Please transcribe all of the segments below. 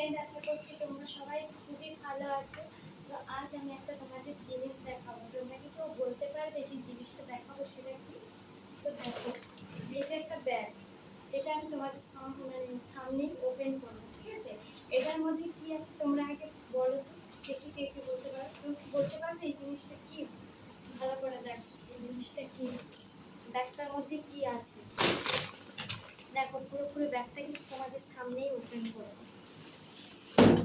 Friend আশা করছি তোমরা সবাই খুবই ভালো আছো। তো আজ আমি একটা তোমাদের জিনিস দেখাবো। তোমরা কি কেউ বলতে পারবে যে জিনিসটা দেখাবো সেটা কি? তো দেখো যে একটা ব্যাগ এটা আমি তোমাদের মানে সামনেই ওপেন করব, ঠিক আছে? এটার মধ্যে কি আছে তোমরা আগে বলো তো দেখি কে বলতে পারো? তুমি কি বলতে পারবে এই জিনিসটা কি? ভালো করে দেখ, এই জিনিসটা কি? ব্যাগটার মধ্যে কি আছে? দেখো, পুরোপুরি ব্যাগটা কিন্তু তোমাদের সামনেই ওপেন করব।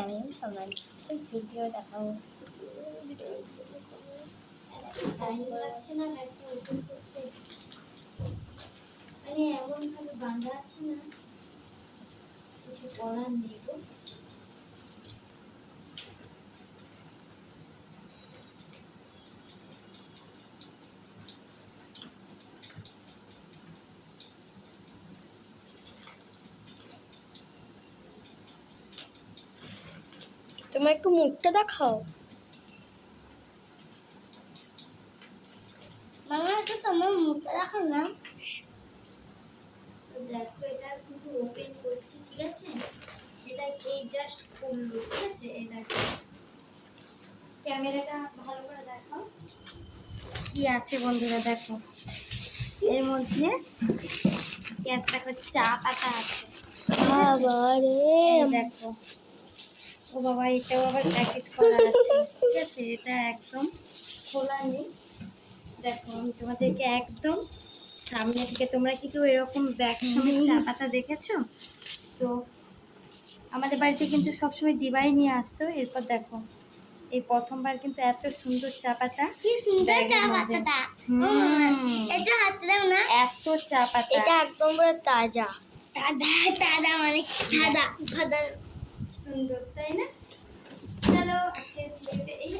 আমি তোমাদের ভিডিও দেখাবো মানে এমনভাবে বাঁধা আছে না কিছু করার নেই তোমার একটু মুখটা দেখাও। মামা তোমার মুখটা দেখাও না। দেখো এটা কিন্তু ওপেন করছি ঠিক আছে? এটা এই জাস্ট খুললো ঠিক আছে? এই দেখো। ক্যামেরাটা ভালো করে দেখাও। কি আছে বন্ধুরা দেখো। এর মধ্যে একটা চা পাতা আছে দেখো। ও বাবা এটাও আবার প্যাকেট করা আছে। ঠিক আছে এটা একদম খোলা নেই। দেখো আমি তোমাদেরকে একদম সামনে থেকে তোমরা কি কেউ এরকম ব্যাগ সমেত চা পাতা দেখেছ? তো আমাদের বাড়িতে কিন্তু সবসময় দিবাই নিয়ে আসতো। এরপর দেখো এই প্রথমবার কিন্তু এত সুন্দর চা পাতা কি সুন্দর চা। পাতাটা এটা হাতে দাও না। এত চা পাতা এটা একদম পুরো তাজা। তাজা তাজা মানে সাদা সাদা। সুন্দর তাই না? চলো আজকে ভিডিওটা এই